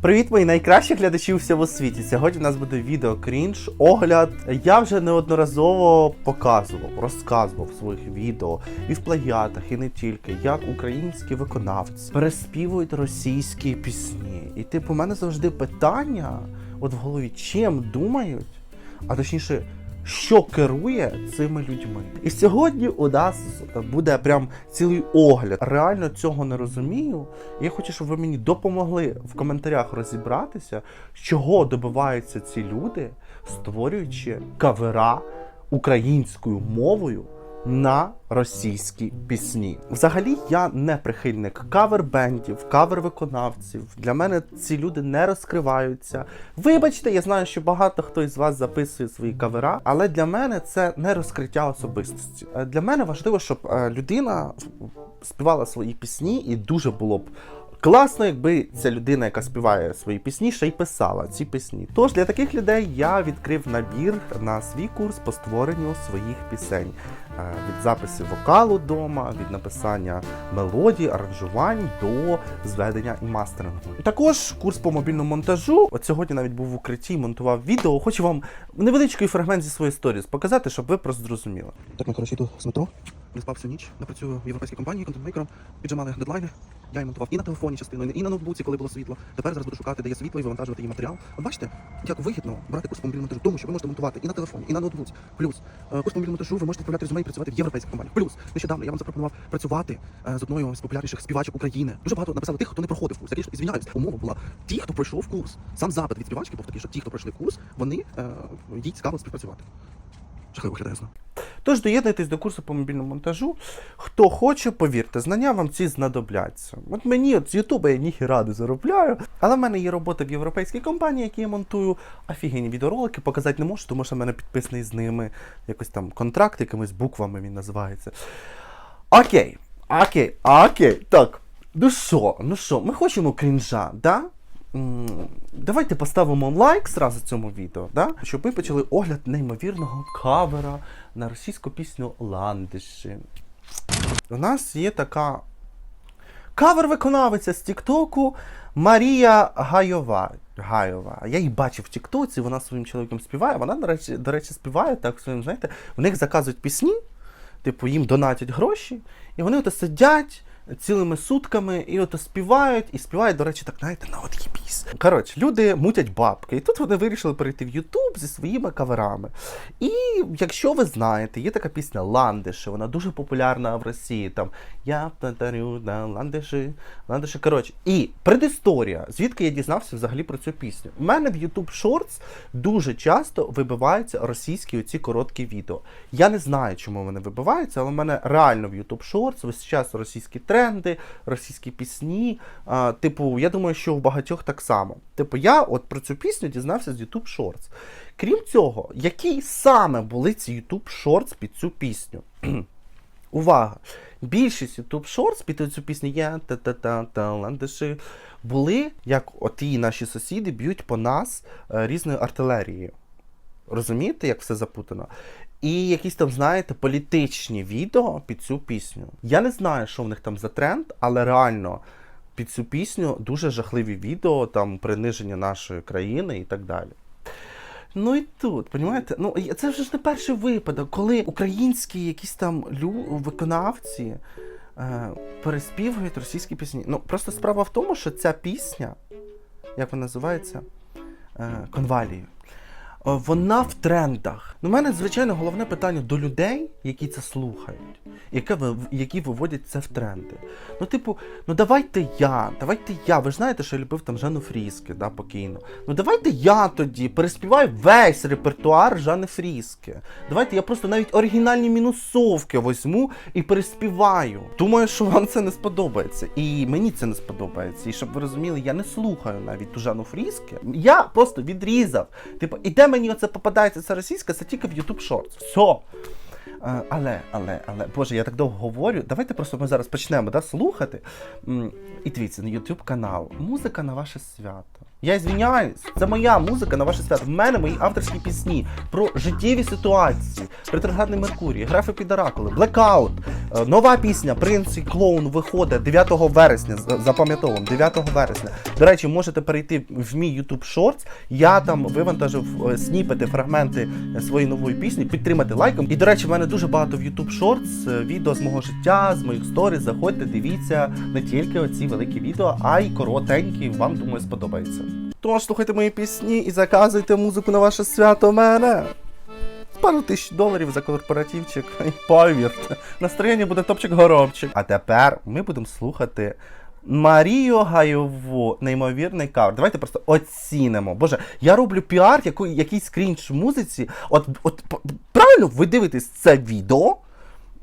Привіт, мої найкращі глядачі у всьому світі. Сьогодні у нас буде відео крінж, огляд. Я вже неодноразово показував, розказував в своїх відео і в плагіатах, і не тільки, як українські виконавці переспівують російські пісні. І типу, у мене завжди питання, от в голові, чим думають, а точніше. Що керує цими людьми? І сьогодні у нас буде прям цілий огляд. Реально цього не розумію. Я хочу, щоб ви мені допомогли в коментарях розібратися, чого добиваються ці люди, створюючи кавера українською мовою на російські пісні. Взагалі, я не прихильник кавер-бендів, кавер-виконавців. Для мене ці люди не розкриваються. Вибачте, я знаю, що багато хто із вас записує свої кавера, але для мене це не розкриття особистості. Е, Для мене важливо, щоб е, людина співала свої пісні, і дуже було б. Класно, якби ця людина, яка співає свої пісні, ще й писала ці пісні. Тож для таких людей я відкрив набір на свій курс по створенню своїх пісень. Е, Від записів вокалу вдома, від написання мелодій, аранжувань до зведення і мастерингу. Також курс по мобільному монтажу. От сьогодні навіть був в укритті, монтував відео. Хочу вам невеличкий фрагмент зі своєї сторіс показати, щоб ви просто зрозуміли. Так, ми коротше йду з метро. Не спав всю ніч, напрацюю в європейській компанії контентмейкером. Піджимали дедлайни. Я їм монтував і на телефоні частину, і на ноутбуці, коли було світло. Тепер зараз буду шукати, де є світло і вивантажувати її матеріал. От бачите, як вигідно брати курс по монтажу, тому що ви можете монтувати і на телефоні, і на ноутбуці. Плюс е, курс по монтажу ви можете відправляти резюме і працювати в європейській компанії. Плюс нещодавно я вам запропонував працювати е, з одною з популярніших співачок України. Дуже багато написали тих, хто не проходив курс. Я звільняюсь. Умова була ті, хто пройшов курс. Сам запит від співачки був такий, що ті, хто пройшли курс, вони е, їй цікаво співпрацювати. Жахливо знову. Тож доєднуйтесь до курсу по мобільному монтажу. Хто хоче, повірте, знання вам ці знадобляться. От мені от з Ютуба я ніхіра не заробляю, але в мене є робота в європейській компанії, які я монтую. Офігенні відеоролики показати не можу, тому що в мене підписаний з ними якось там контракт, якимись буквами він називається. Окей, окей, окей. Так. Ну що, ну що, ми хочемо крінжа, да? Давайте поставимо лайк зразу цьому відео, да? щоб ми почали огляд неймовірного кавера на російську пісню Ландиші. У нас є така кавер-виконавиця з Тіктоку Марія Гайова. Гайова. Я її бачив в Тіктоці, вона своїм чоловіком співає. Вона, до речі, до речі, співає так своїм, знаєте, в них заказують пісні, типу, їм донатять гроші, і вони ото сидять цілими сутками і ото співають, і співають, до речі, так, знаєте, на от їбіс. Коротше, люди мутять бабки. І тут вони вирішили перейти в Ютуб зі своїми каверами. І якщо ви знаєте, є така пісня Ландиші, вона дуже популярна в Росії. Там Я татарю на ландиші, ландиші. Коротше, і предісторія, звідки я дізнався взагалі про цю пісню. У мене в YouTube Shorts дуже часто вибиваються російські оці короткі відео. Я не знаю, чому вони вибиваються, але в мене реально в YouTube Shorts весь час російські тренди, російські пісні. А, типу, я думаю, що у багатьох так само. Типу, я от про цю пісню дізнався з YouTube Shorts. Крім цього, які саме були ці YouTube Shorts під цю пісню? Увага! Більшість YouTube Shorts під цю пісню я та та та та ландиші були, як оті наші сусіди б'ють по нас е, різною артилерією. Розумієте, як все запутано? І якісь там, знаєте, політичні відео під цю пісню. Я не знаю, що в них там за тренд, але реально під цю пісню дуже жахливі відео, там приниження нашої країни і так далі. Ну і тут, понімаєте? Ну це вже ж не перший випадок, коли українські якісь там лю... виконавці е, переспівують російські пісні. Ну просто справа в тому, що ця пісня, як вона називається, е, конвалії. Е, Вона в трендах. У мене, звичайно, головне питання до людей, які це слухають, яке ви- які виводять це в тренди. Ну, типу, ну давайте я, давайте я. Ви ж знаєте, що я любив там Жанну Фріске, да, покійно. Ну давайте я тоді переспіваю весь репертуар Жанни Фріске. Давайте я просто навіть оригінальні мінусовки возьму і переспіваю. Думаю, що вам це не сподобається. І мені це не сподобається. І щоб ви розуміли, я не слухаю навіть ту Жанну Фріске. Я просто відрізав. Типу, і де мені оце попадається це російська, це тільки в YouTube Shorts. Все. Але, але, але, Боже, я так довго говорю. Давайте просто ми зараз почнемо да, слухати. І дивіться, на YouTube канал. Музика на ваше свято. Я звіняюсь, це моя музика на ваше свято. В мене мої авторські пісні про життєві ситуації, ретроградний Меркурій, графи під оракули, блекаут. Нова пісня Принц і клоун виходить 9 вересня. Запам'ятовуємо, 9 вересня. До речі, можете перейти в мій YouTube Shorts. Я там вивантажив е, сніпети, фрагменти е, своєї нової пісні, підтримати лайком. І до речі, в мене дуже багато в YouTube Shorts е, відео з мого життя, з моїх сторіс. Заходьте, дивіться не тільки оці великі відео, а й коротенькі. Вам думаю, сподобається. Тож слухайте мої пісні і заказуйте музику на ваше свято мене. Пару тисяч доларів за корпоративчик. І повірте, настроєння буде топчик-горобчик. А тепер ми будемо слухати Марію Гайову, неймовірний кавер. Давайте просто оцінимо. Боже, я роблю піар, яку, якийсь крінж музиці. От, от правильно ви дивитесь це відео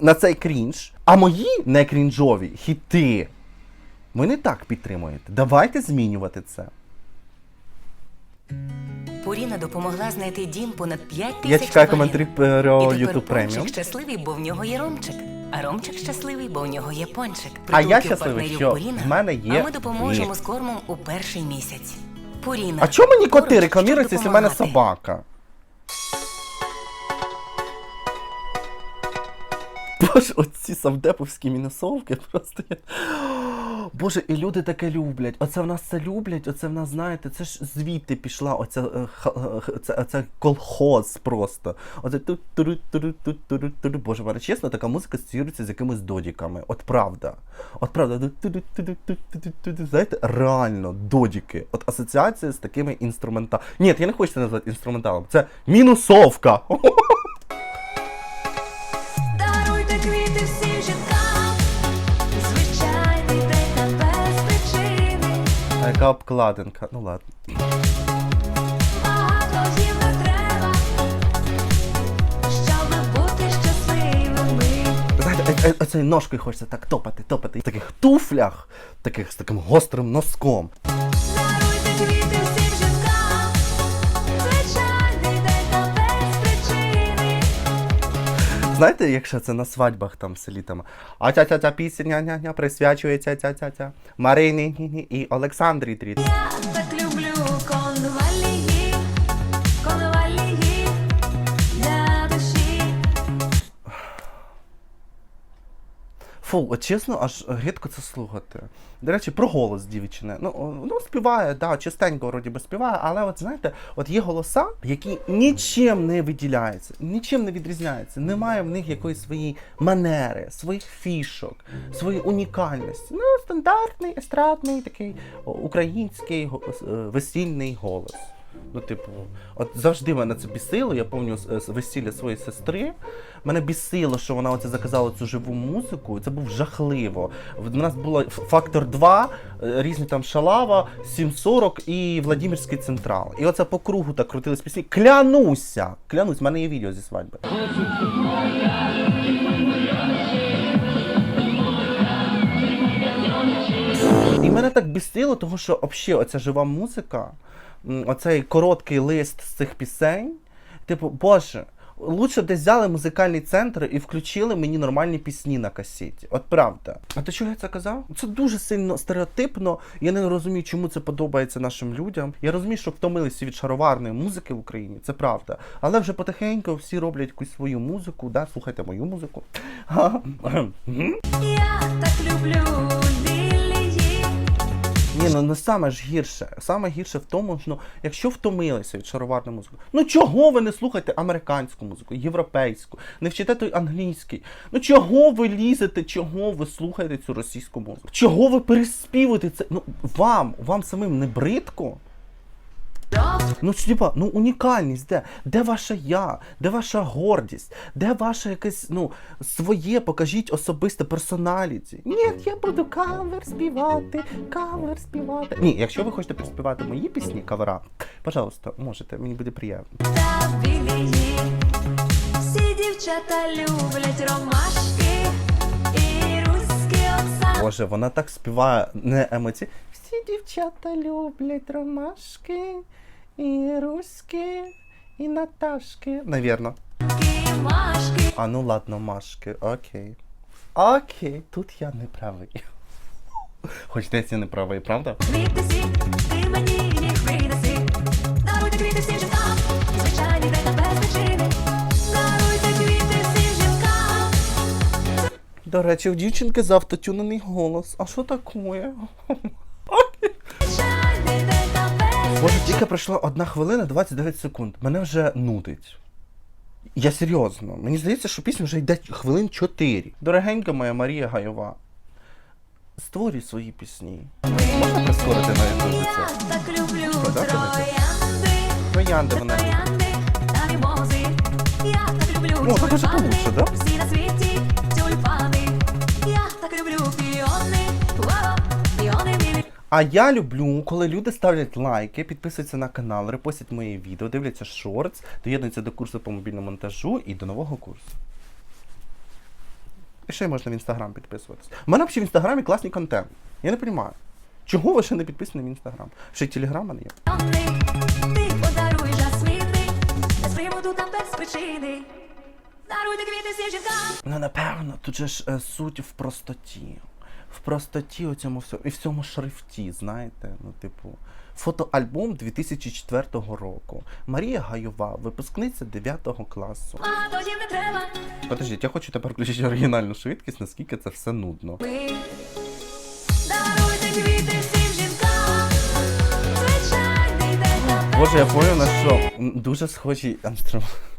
на цей крінж, а мої не крінжові хіти. Ви не так підтримуєте. Давайте змінювати це. Пуріна допомогла знайти дім понад 5 тисяч Я чекаю коментарі про YouTube Premium. Пончик щасливий, бо в нього є Ромчик. А Ромчик щасливий, бо в нього є пончик. А я щасливий, що Пуріна, в мене є А ми допоможемо з кормом у перший місяць. Пуріна. А чому мені коти щоб якщо в мене собака? Боже, оці савдеповські мінусовки просто. Боже, і люди таке люблять. Оце в нас це люблять, оце в нас, знаєте, це ж звідти пішла оця, е, е, це, колхоз просто. Оце ту туру туру ту туру туру Боже, мене чесно, така музика асоціюється з якимись додіками. От правда. От правда. Знаєте, реально, додіки. От асоціація з такими інструменталами. Ні, я не хочу це назвати інструменталом. Це мінусовка. А яка обкладинка? Ну ладно. Е- е- оцею ножкою хочеться так топати, топати. В таких туфлях, таких з таким гострим носком. Знаєте, якщо це на свадьбах там в селі там, а ця ця ця пісня ня присвячується ця ця ця Марині ні, ні, і Олександрі Тріт. Я так люблю Фу, чесно, аж гидко це слухати. До речі, про голос дівчини. Ну, ну співає, да, частенько вроді би співає, але от знаєте, от є голоса, які нічим не виділяються, нічим не відрізняються. Немає в них якоїсь своєї манери, своїх фішок, своєї унікальності. Ну, стандартний, естрадний, такий український е, весільний голос. Ну, типу, от завжди мене це бісило. Я пам'ятаю весілля своєї сестри. Мене бісило, що вона оце заказала цю живу музику. Це був жахливо. В нас було фактор 2, е, різні там Шалава, 740 і Владимирський централ. І оце по кругу так крутились пісні. Клянуся! Клянусь, в мене є відео зі свадьби. І мене так бісило, тому що взагалі оця жива музика, оцей короткий лист з цих пісень. Типу, боже, лучше б десь взяли музикальний центр і включили мені нормальні пісні на касеті. От правда. А то чого я це казав? Це дуже сильно стереотипно. Я не розумію, чому це подобається нашим людям. Я розумію, що втомилися від шароварної музики в Україні, це правда. Але вже потихеньку всі роблять якусь свою музику. Да? Слухайте мою музику. Я так люблю. Ні, ну не саме ж гірше. Саме гірше в тому, що ну, якщо втомилися від шароварної музики, ну чого ви не слухаєте американську музику, європейську, не вчите той англійський? Ну чого ви лізете, чого ви слухаєте цю російську музику? Чого ви переспівуєте це? Ну вам, вам самим не бридко? Ну, типа, ну унікальність, де? Де ваша я? Де ваша гордість? Де ваше якесь, ну, своє, покажіть особисте персоналіті? Ні, я буду кавер співати, кавер співати. Ні, якщо ви хочете приспівати мої пісні, кавера, пожалуйста, можете, мені буде приємно. Всі дівчата люблять ромашки і руські оксани. Боже, вона так співає не емоційно. Всі дівчата люблять ромашки, і руські, і Наташки. Навірно. А ну ладно, Машки, окей. Окей, тут я не правий. Хоч десь я не правий, правда? До речі, у дівчинки завтотюнений голос. А що такое? Боже, тільки пройшла одна хвилина 29 секунд. Мене вже нудить. Я серйозно. Мені здається, що пісня вже йде хвилин 4. Дорогенька моя Марія Гайова. Створюй свої пісні. Можна прискорити на Я це? так люблю троянди, Троянди вона. мімози. Я так люблю Ну, так получше, да? А я люблю, коли люди ставлять лайки, підписуються на канал, репостять мої відео, дивляться шортс, доєднуються до курсу по мобільному монтажу і до нового курсу. І ще можна в інстаграм підписуватись. У мене взагалі в інстаграмі класний контент. Я не розумію. Чого ви ще не підписані в інстаграм? Ще й телеграм в мене є. Ти подаруй жасміни, без без причини. Даруйте квіти всім. Ну, напевно, тут же ж е, суть в простоті. В простоті у цьому всьому. І в цьому шрифті, знаєте, ну, типу. Фотоальбом 2004 року. Марія Гайова, випускниця 9 класу. А тоді не треба. Подождіть, я хочу тепер включити оригінальну швидкість, наскільки це все нудно. Ми даруйте квіти всім жінкам. Звичайний день Боже, я поняв на що дуже схожі інструменти.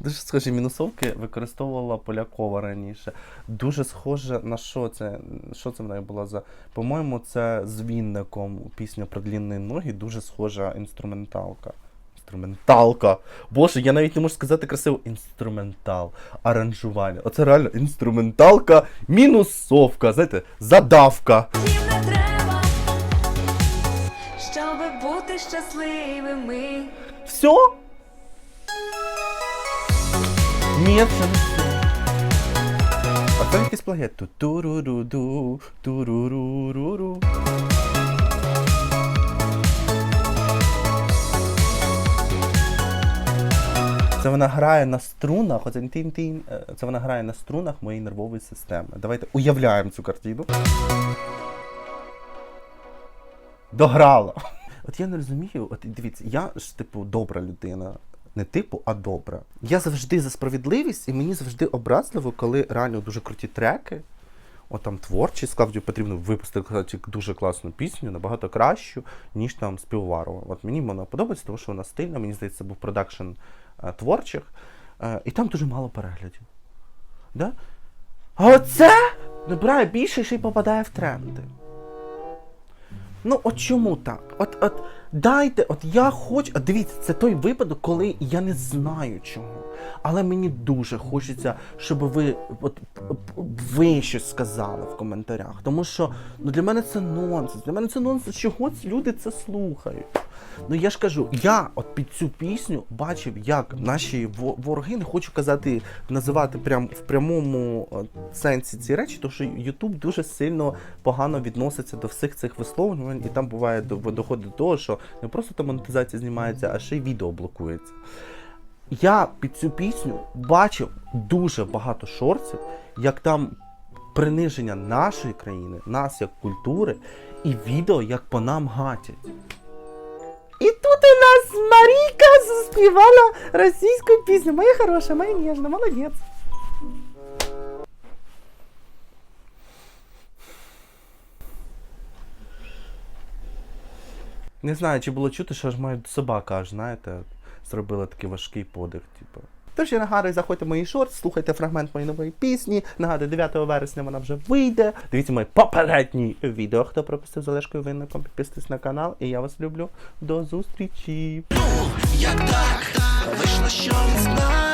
Дуже схожі мінусовки використовувала Полякова раніше. Дуже схоже на що це? Що це в неї була за. По-моєму, це з Вінником пісня про длінні ноги, дуже схожа інструменталка. Інструменталка. Боже, я навіть не можу сказати красиво інструментал, аранжування. Оце реально інструменталка, мінусовка, знаєте, задавка. Їм не треба, щоб бути щасливими. Все? Ні, це не все. А це якийсь плагіат. Туру-ру-ру-ру. Це вона грає на струнах, оце тін-тін, е, це вона грає на струнах моєї нервової системи. Давайте уявляємо цю картину. Дограла. От я не розумію, от дивіться, я ж типу добра людина. Не типу, а добра. Я завжди за справедливість, і мені завжди образливо, коли реально дуже круті треки. От там творчі, Клавдію потрібно випустити дуже класну пісню, набагато кращу, ніж там співварова. От мені вона подобається, тому що вона стильна, мені здається, це був продакшн е, творчих, е, і там дуже мало переглядів. Да? А оце набирає більше ще й попадає в тренди. Ну, от чому так? От, от дайте, от я хочу. От дивіться, це той випадок, коли я не знаю чого. Але мені дуже хочеться, щоб ви от, ви щось сказали в коментарях. Тому що ну, для мене це нонсенс. Для мене це нонсенс, чого ці люди це слухають. Ну я ж кажу, я от під цю пісню бачив, як наші вороги, не хочу казати, називати прям в прямому е, сенсі ці речі, тому що Ютуб дуже сильно погано відноситься до всіх цих висловлювань, і там буває до- доходить до того, що не просто там монетизація знімається, а ще й відео блокується. Я під цю пісню бачив дуже багато шорців, як там приниження нашої країни, нас як культури, і відео, як по нам гатять. І тут у нас Марійка заспівала російську пісню. Моя хороша, моя ніжна, молодець. Не знаю, чи було чути, що ж моя собака, аж знаєте, зробила такий важкий подих, типу. Тож я нагадую, заходьте в мої шорт, слухайте фрагмент моєї нової пісні. Нагадую, 9 вересня вона вже вийде. Дивіться мої попередні відео. Хто пропустив залежкою винником, підписуйтесь на канал. І я вас люблю. До зустрічі! Як так вийшло, що не стара,